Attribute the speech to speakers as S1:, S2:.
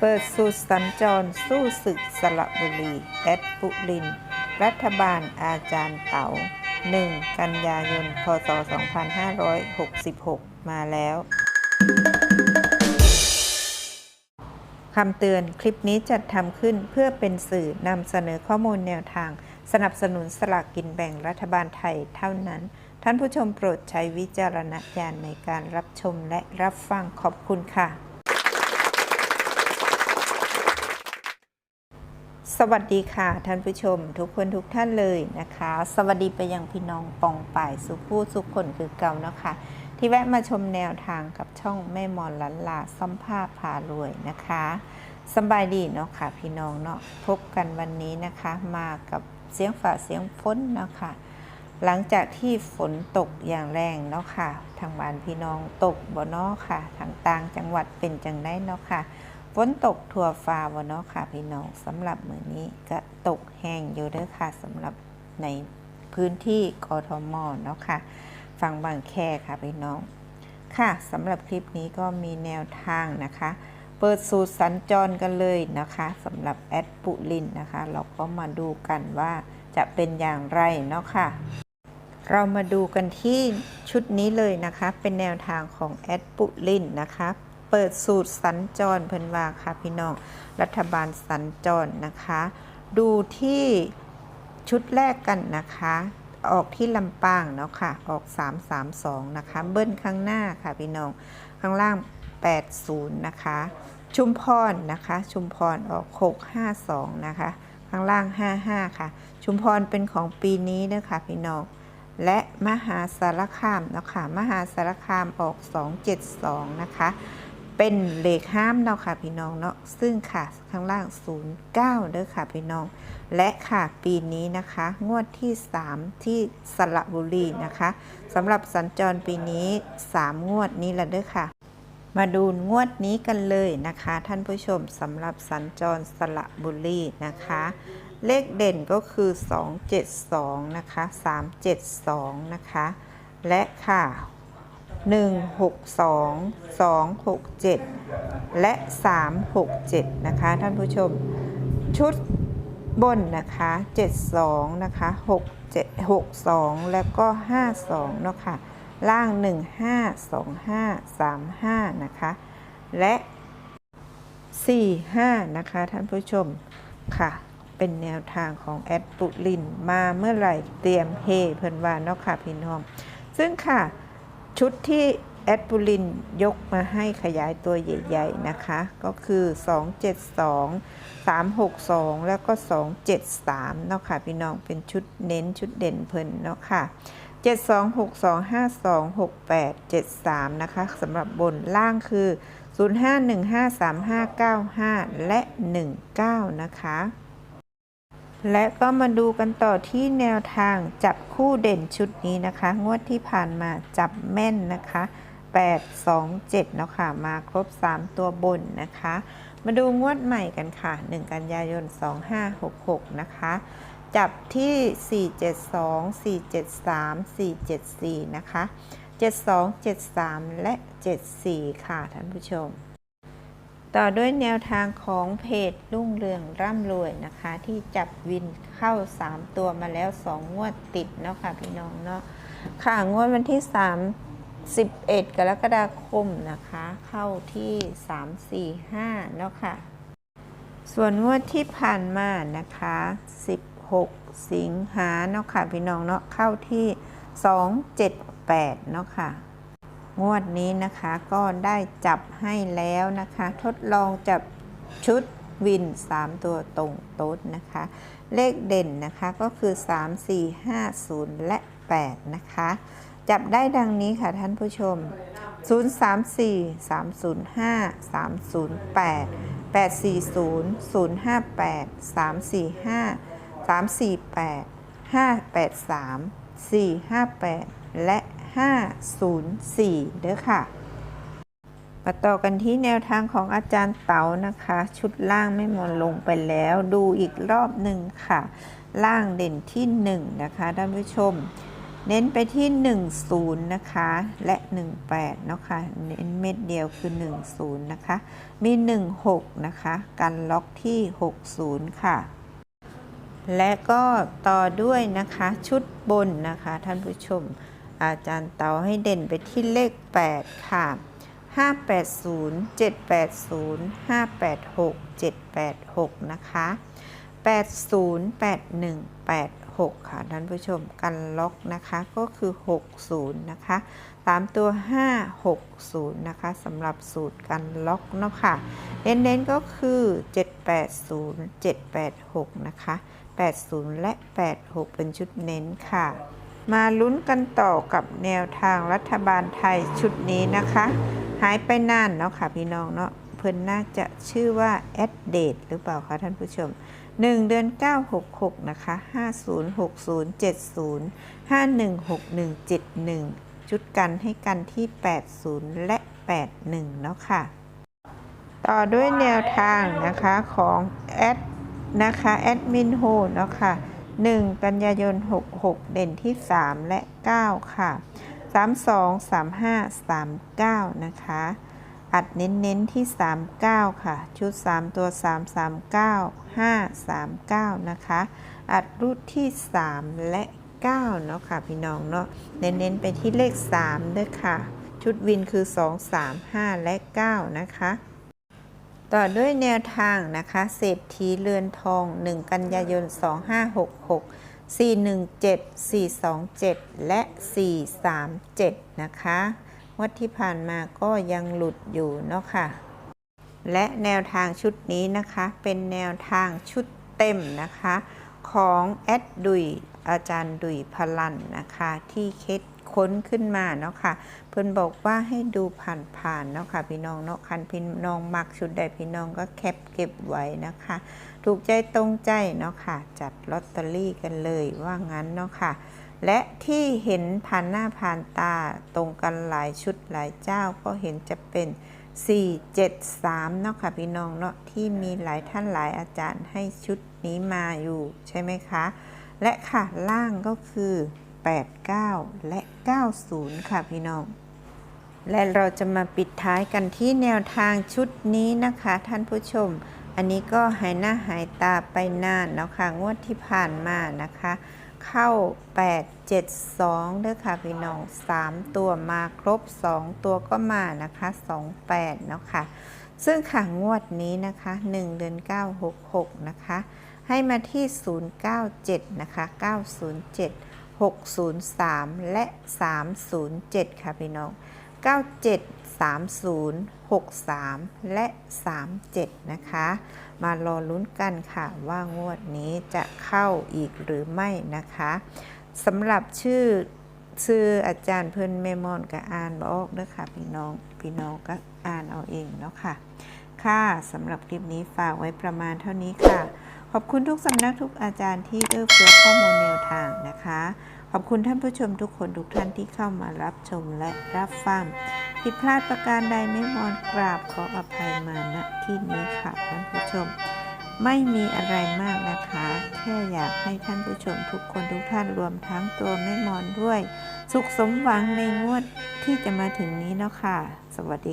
S1: เปิดสูตรสัญจรสู้ศึกสระบุรี แอดปุลิน รัฐบาลอาจารย์เต๋า 1 กันยายน พศ 2566 มาแล้วคำเตือนคลิปนี้จัดทำขึ้นเพื่อเป็นสื่อนำเสนอข้อมูลแนวทาง สนับสนุนสลากกินแบ่งรัฐบาลไทยเท่านั้น ท่านผู้ชมโปรดใช้วิจารณญาณในการรับชมและรับฟังขอบคุณค่ะ สวัสดีค่ะท่านผู้ชม ทุกคนทุกท่านเลยนะคะ สวัสดีไปยังพี่น้องปองป่ายสุผู้สุขคนคือเก่าเนาะคะ ที่แวะมาชมแนวทางกับช่องแม่มอนลันลาซัมภาพารวยนะคะสบายดีเนาะค่ะพี่น้องเนาะพบกันวันนี้นะคะมากับเสียงฝ่าเสียงฝนเนาะค่ะหลังจากที่ฝนตกอย่างแรงเนาะค่ะทางบ้านพี่น้องตกบ่เนาะค่ะทางต่างจังหวัดเป็นจังได้เนาะค่ะ ฝนตกทั่วฟ้าบ่เนาะค่ะพี่น้องสำหรับมื้อนี้ก็ตกแห้งอยู่เด้อค่ะสำหรับในพื้นที่กทมเนาะค่ะฝั่งบางแคค่ะพี่น้อง ค่ะสำหรับคลิปนี้ก็มีแนวทางนะคะ เปิดสูตรสัญจรกันเลยนะคะสำหรับแอดปุลินนะคะ เราก็มาดูกันว่าจะเป็นอย่างไรเนาะค่ะ เรามาดูกันที่ชุดนี้เลยนะคะ เป็นแนวทางของแอดปุลินนะคะ เปิดสูตรสัญจรเพิ่นว่าค่ะพี่น้องรัฐบาลสัญจรนะคะ ดูที่ชุดแรกกันนะคะ ออกที่ลำปางเนาะค่ะ ออก 332 นะคะ เบิ้ลข้างหน้าค่ะพี่น้อง ข้างล่าง 80 นะคะ ชุมพรนะคะ ชุมพรออก 652 นะคะ ข้างล่าง 55 ค่ะ ชุมพรเป็นของปีนี้นะคะพี่น้อง และมหาสารคามเนาะค่ะ มหาสารคามออก 272 นะคะ เป็นเลขห้ามเนาะค่ะพี่น้องเนาะซึ่งค่ะข้างล่าง 09เด้อค่ะพี่น้อง และค่ะปีนี้นะคะ งวดที่ 3 ที่สระบุรีนะคะสำหรับสัญจรปีนี้ 3 งวดนี้ละเด้อค่ะ มาดูงวดนี้กันเลยนะคะ ท่านผู้ชมสำหรับสัญจรสระบุรีนะคะ เลขเด่นก็คือ 272 นะคะ 372 นะคะ และค่ะ 162 267 และ 367 นะคะ ท่านผู้ชมชุดบนนะคะ 72 นะคะ 67 62 แล้วก็ 52 เนาะค่ะ ล่าง 1525 35 นะคะ และ 45 นะคะ ท่านผู้ชมค่ะ เป็นแนวทางของแอดปุลิน มาเมื่อไหร่เตรียมเฮเพิ่นว่าเนาะค่ะ พี่น้อง ซึ่งค่ะ ชุดที่แอดปูลินยกมาให้ขยายตัวใหญ่ๆนะคะ ก็คือ 272 362 แล้วก็ 273 เนาะค่ะพี่น้องเป็นชุดเน้นชุดเด่นเพิ่นเนาะค่ะ 7262526873 นะคะสำหรับบนล่างคือ 05153595 และ 19 นะคะ และก็มาดูกันต่อที่แนวทางจับคู่เด่นชุดนี้นะคะ งวดที่ผ่านมาจับแม่นนะคะ 8 2 7เนาะค่ะมาครบ 3 ตัวบนนะคะ มาดูงวดใหม่กันค่ะ 1 กันยายน 2566 นะคะ จับที่ 472 473 474 นะคะ 72 73 และ 74 ค่ะท่านผู้ชม ต่อด้วยแนวทางของเพจรุ่งเรืองร่ำรวยนะคะ ที่จับวินเข้า 3 ตัวมาแล้ว 2 งวดติดเนาะค่ะพี่น้องเนาะค่ะงวดวันที่ 3 11 กรกฎาคมนะคะ เข้าที่ 3 4 5 เนาะค่ะ ส่วนงวดที่ผ่านมานะคะ 16 สิงหาเนาะค่ะพี่น้องเนาะเข้าที่ 278 เนาะค่ะ งวดนี้นะคะก็ได้จับให้แล้วนะคะ ทดลองจับชุดวิน 3 ตัวตรงโต๊ดนะคะ เลขเด่นนะคะก็คือ 3 4 5 0 และ 8 นะคะ จับได้ดังนี้ค่ะท่านผู้ชม 034 305 308 840 058 345 348 583 458 และ 504 เด้อค่ะ มาต่อกันที่แนวทางของอาจารย์เต๋านะคะ ชุดล่างไม่มนลงไปแล้วดูอีกรอบหนึ่งค่ะ ล่างเด่นที่ 1 นะคะท่านผู้ชม เน้นไปที่ 10 นะคะ และ 18เนาะค่ะเน้นเม็ดเดียวคือ 10 นะคะ มี 16 นะคะ กันล็อกที่ 60 ค่ะและก็ต่อด้วยนะคะชุดบนนะคะท่านผู้ชม อาจารย์เตาให้เด่นไปที่เลข 8 ค่ะ 580 780 586 786 นะคะ 80 81 86 ค่ะท่านผู้ชมกันล็อกนะคะก็คือ 60 นะคะตามตัว 560 นะคะสำหรับสูตรกันล็อกเนาะค่ะเน้นๆก็คือ 780 786 นะคะ 80 และ 86 เป็นชุดเน้นค่ะ มาลุ้นกันต่อกับแนวทางรัฐบาลไทยชุดนี้นะคะ หายไปนานเนาะค่ะพี่น้องเนาะเพิ่นน่าจะชื่อว่าแอดเดตหรือเปล่าคะท่านผู้ชม 1 เดือน 966 นะคะ 506070 516171ชุดกันให้กันที่ 80 และ 81 เนาะค่ะ ต่อด้วยแนวทางนะคะของแอดนะคะแอดมินโฮเนาะค่ะ 1 กันยายน 66 เด่นที่ 3 และ 9 ค่ะ 32 35 39 นะคะ อัดเน้นๆที่ 39 ค่ะ ชุด 3 ตัว 339 539 นะคะ อัดรูดที่ 3 และ 9 เนาะค่ะ พี่น้องเนาะ เน้นๆไปที่เลข 3 ด้วยค่ะ ชุดวินคือ 2 3 5 และ 9 นะคะ ต่อด้วยแนวทางนะคะเศรษฐีเรือนทอง 1 กันยายน 2566 417 427 และ 437 นะคะวัดที่ผ่านมาก็ยังหลุดอยู่เนาะค่ะ และแนวทางชุดนี้นะคะเป็นแนวทางชุดเต็มนะคะ ของแอดดุยอาจารย์ดุยพลันนะคะ ที่คิด ค้นขึ้นมาเนาะค่ะ เพิ่นบอกว่าให้ดูผ่านๆเนาะค่ะพี่น้องเนาะคันพี่น้องมักชุดใดพี่น้องก็แคปเก็บไว้นะคะ ถูกใจตรงใจเนาะค่ะ จัดลอตเตอรี่กันเลยว่างั้นเนาะค่ะ และที่เห็นผ่านหน้าผ่านตาตรงกันหลายชุดหลายเจ้าก็เห็นจะเป็น473เนาะค่ะพี่น้องเนาะที่มีหลายท่านหลายอาจารย์ให้ชุดนี้มาอยู่ใช่ไหมคะ และค่ะล่างก็คือ 89 และ 90 ค่ะพี่น้อง และเราจะมาปิดท้ายกันที่แนวทางชุดนี้นะคะ ท่านผู้ชม อันนี้ก็หายหน้าหายตาไปนานแล้วค่ะ งวดที่ผ่านมานะคะ เข้า 8 7 2เด้อค่ะพี่น้อง 3 ตัวมาครบ 2 ตัวก็มานะคะ 2 8 เนาะค่ะซึ่งค่ะงวดนี้นะคะ 1 เดือน 9 6 6 นะคะ ให้มาที่ 097 นะคะ 907 603 และ 307 ค่ะพี่น้อง 97 30 63 และ 37 นะคะ มารอลุ้นกันค่ะว่างวดนี้จะเข้าอีกหรือไม่นะคะสำหรับชื่อชื่ออาจารย์เพิ่อนเมมอนก็อ่านบออกเด้อค่ะพี่น้องพี่น้องก็อ่านเอาเองเนาะค่ะ ค่ะสำหรับคลิปนี้ฝากไว้ประมาณเท่านี้ค่ะ อบคุณทุกสำนักทุกอาจารย์ที่เอื้อเฟื้อข้อมูลแนวทางนะคะ ขอบคุณท่านผู้ชมทุกคนทุกท่านที่เข้ามารับชมและรับฟัง ผิดพลาดประการใดไม่มอนกราบขออภัยมาณที่นี้ค่ะท่านผู้ชม ไม่มีอะไรมากนะคะ แค่อยากให้ท่านผู้ชมทุกคนทุกท่านรวมทั้งตัวแม่มอนด้วย สุขสมหวังในงวดที่จะมาถึงนี้เนาะค่ะ สวัสดี